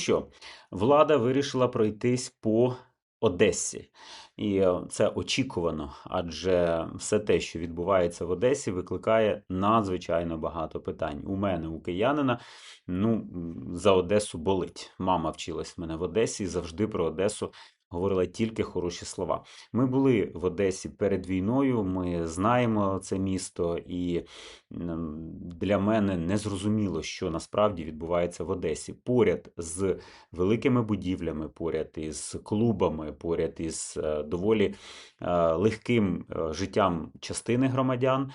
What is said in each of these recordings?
що влада вирішила пройтись по Одесі, і е, це очікувано, адже все те, що відбувається в Одесі, викликає надзвичайно багато питань. У мене, у киянина, ну за Одесу болить. Мама вчилась в мене в Одесі і завжди про Одесу говорила тільки хороші слова. Ми були в Одесі перед війною. Ми знаємо це місто, і для мене не зрозуміло, що насправді відбувається в Одесі. Поряд з великими будівлями, поряд із клубами, поряд із е, доволі е, легким е, життям частини громадян.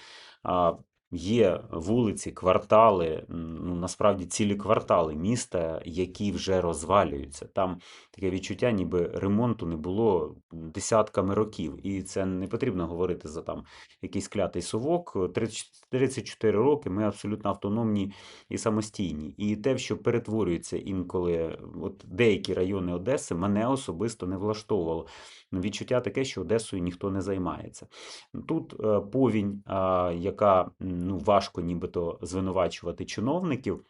Є вулиці, квартали, ну насправді цілі квартали міста, які вже розвалюються. Там таке відчуття, ніби ремонту не було десятками років. І це не потрібно говорити за там якийсь клятий совок. 30 34 роки ми абсолютно автономні і самостійні. І те, що перетворюється інколи, от деякі райони Одеси, мене особисто не влаштовувало. Ну, Відчуття таке, що Одесою ніхто не займається. Тут е, повінь, яка ну, важко нібито звинувачувати чиновників.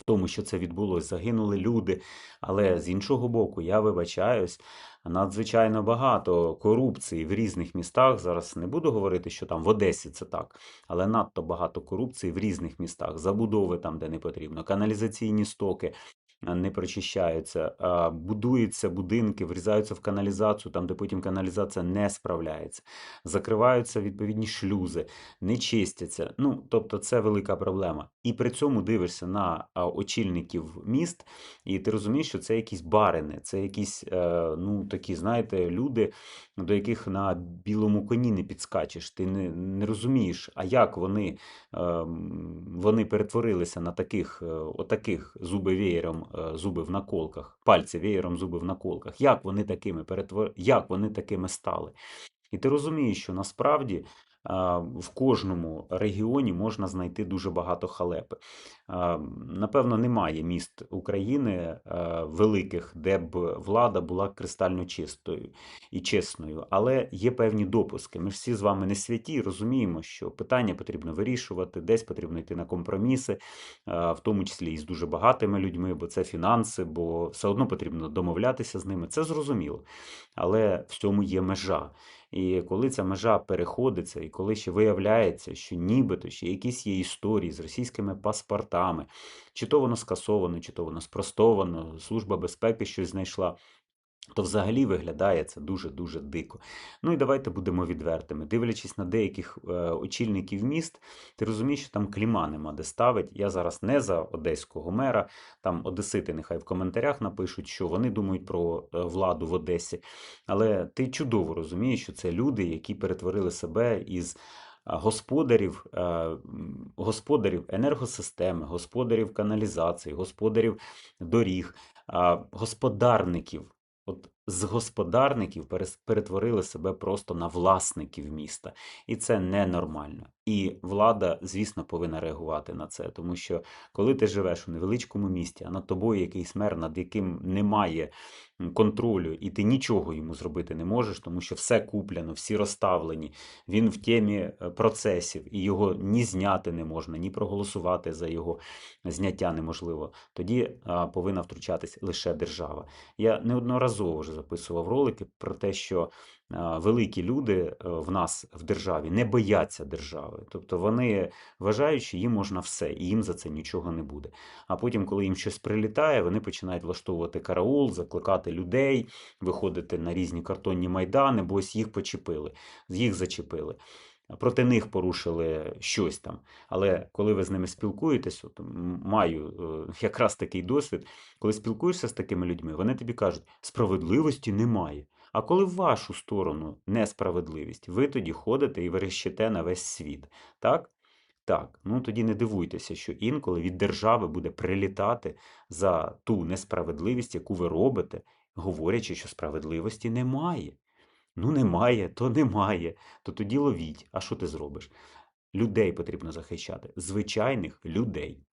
В тому, що це відбулося, загинули люди. Але з іншого боку, я вибачаюсь, надзвичайно багато корупції в різних містах. Зараз не буду говорити, що там в Одесі це так, але надто багато корупції в різних містах, забудови там, де не потрібно, каналізаційні стоки. Не прочищаються, будуються будинки, врізаються в каналізацію, там, де потім каналізація не справляється, закриваються відповідні шлюзи, не чистяться. Ну, тобто, це велика проблема. І при цьому дивишся на очільників міст, і ти розумієш, що це якісь барини, це якісь, е, ну, такі, знаєте, люди, до яких на білому коні не підскачеш. Ти не, не розумієш, а як вони, ем, вони перетворилися на таких, е, отаких зуби веєром, е, зуби в наколках, пальці веєром, зуби в наколках. Як вони такими перетвор... як вони такими стали? І ти розумієш, що насправді в кожному регіоні можна знайти дуже багато халепи. Напевно, немає міст України великих, де б влада була кристально чистою і чесною, але є певні допуски. Ми всі з вами не святі, розуміємо, що питання потрібно вирішувати, десь потрібно йти на компроміси, в тому числі і з дуже багатими людьми, бо це фінанси, бо все одно потрібно домовлятися з ними. Це зрозуміло. Але в цьому є межа. І коли ця межа переходиться, і коли ще виявляється, що нібито ще якісь є історії з російськими паспортами, чи то воно скасовано, чи то воно спростовано, Служба безпеки щось знайшла. То взагалі виглядає це дуже-дуже дико. Ну і давайте будемо відвертими. Дивлячись на деяких е, очільників міст, ти розумієш, що там кліма нема де ставить. Я зараз не за одеського мера, там одесити нехай в коментарях напишуть, що вони думають про е, владу в Одесі. Але ти чудово розумієш, що це люди, які перетворили себе із господарів, е, господарів енергосистеми, господарів каналізації, господарів доріг, господарників. От з господарників перетворили себе просто на власників міста, і це ненормально. І влада, звісно, повинна реагувати на це, тому що коли ти живеш у невеличкому місті, а над тобою якийсь мер, над яким немає контролю, і ти нічого йому зробити не можеш, тому що все куплено, всі розставлені, він в темі е, процесів, і його ні зняти не можна, ні проголосувати за його зняття неможливо. Тоді повинна втручатись лише держава. Я неодноразово вже записував ролики про те, що великі люди е, в нас в державі не бояться держави. Тобто вони вважають, що їм можна все, і їм за це нічого не буде. А потім, коли їм щось прилітає, вони починають влаштовувати караул, закликати людей, виходити на різні картонні майдани, бо ось їх почепили, їх зачепили. Проти них порушили щось там. Але коли ви з ними спілкуєтесь, от маю е, якраз такий досвід, коли спілкуєшся з такими людьми, вони тобі кажуть, справедливості немає. А коли в вашу сторону несправедливість, ви тоді ходите і верещите на весь світ. Так? Так, ну тоді не дивуйтеся, що інколи від держави буде прилітати за ту несправедливість, яку ви робите, говорячи, що справедливості немає. Ну, немає, то немає. То тоді ловіть. А що ти зробиш? Людей потрібно захищати. Звичайних людей.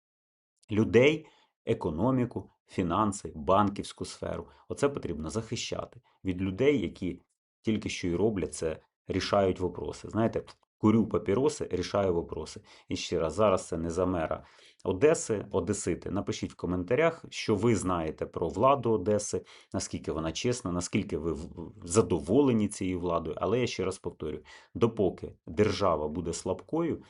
Людей, економіку, фінанси, банківську сферу. Оце потрібно захищати від людей, які тільки що й роблять це, рішають вопроси. Знаєте, курю папіроси, рішаю вопроси. І ще раз, зараз це не за мера Одеси, Одесити. Напишіть в коментарях, що ви знаєте про владу Одеси, наскільки вона чесна, наскільки ви задоволені цією владою. Але я ще раз повторюю: допоки держава буде слабкою,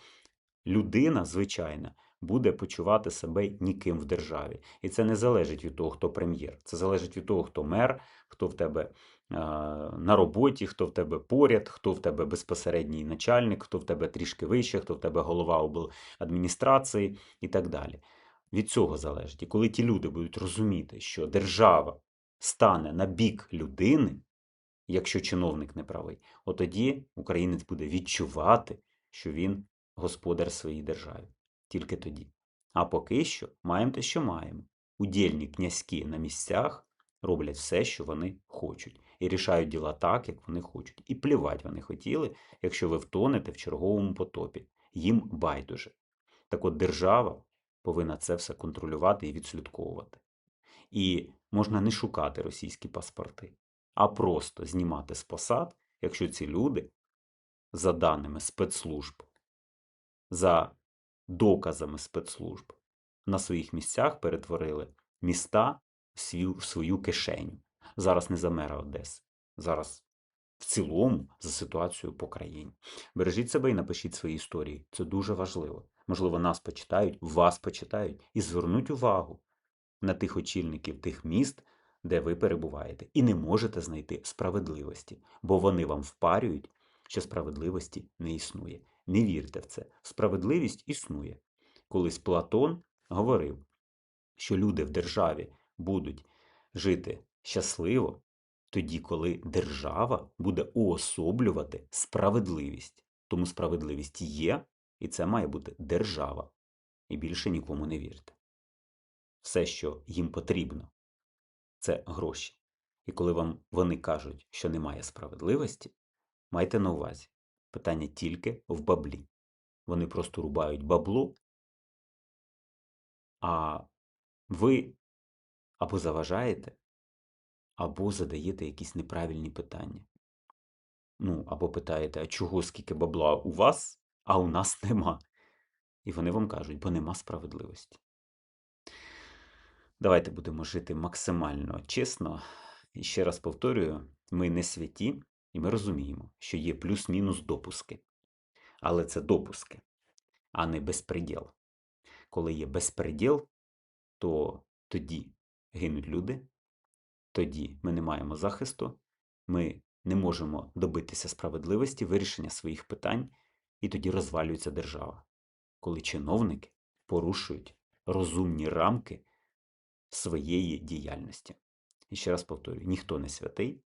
людина, звичайна, буде почувати себе ніким в державі. І це не залежить від того, хто прем'єр. Це залежить від того, хто мер, хто в тебе е, на роботі, хто в тебе поряд, хто в тебе безпосередній начальник, хто в тебе трішки вище, хто в тебе голова обладміністрації і так далі. Від цього залежить. І коли ті люди будуть розуміти, що держава стане на бік людини, якщо чиновник не правий, от тоді українець буде відчувати, що він господар своїй державі. Тільки тоді. А поки що маємо те, що маємо. Удільні князьки на місцях роблять все, що вони хочуть, і рішають діла так, як вони хочуть. І плівать вони хотіли, якщо ви втонете в черговому потопі. Їм байдуже. Так от держава повинна це все контролювати і відслідковувати. І можна не шукати російські паспорти, а просто знімати з посад, якщо ці люди, за даними спецслужб, за доказами спецслужб, на своїх місцях перетворили міста в свою, в свою кишеню. Зараз не за мера Одеси, зараз в цілому за ситуацію по країні. Бережіть себе і напишіть свої історії. Це дуже важливо. Можливо, нас почитають, вас почитають і звернуть увагу на тих очільників тих міст, де ви перебуваєте, і не можете знайти справедливості, бо вони вам впарюють, що справедливості не існує. Не вірте в це. Справедливість існує. Колись Платон говорив, що люди в державі будуть жити щасливо, тоді, коли держава буде уособлювати справедливість. Тому справедливість є, і це має бути держава. І більше нікому не вірте. Все, що їм потрібно, це гроші. І коли вам вони кажуть, що немає справедливості, майте на увазі, питання тільки в баблі. Вони просто рубають бабло, а ви або заважаєте, або задаєте якісь неправильні питання. Ну, або питаєте, а чого скільки бабла у вас, а у нас нема. І вони вам кажуть, бо нема справедливості. Давайте будемо жити максимально чесно. І ще раз повторюю: ми не святі, і ми розуміємо, що є плюс-мінус допуски. Але це допуски, а не безпреділ. Коли є безпреділ, то тоді гинуть люди, тоді ми не маємо захисту, ми не можемо добитися справедливості, вирішення своїх питань, і тоді розвалюється держава. Коли чиновники порушують розумні рамки своєї діяльності. І ще раз повторюю: ніхто не святий,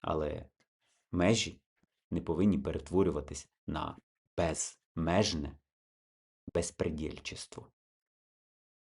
але межі не повинні перетворюватись на безмежне безпредільчество.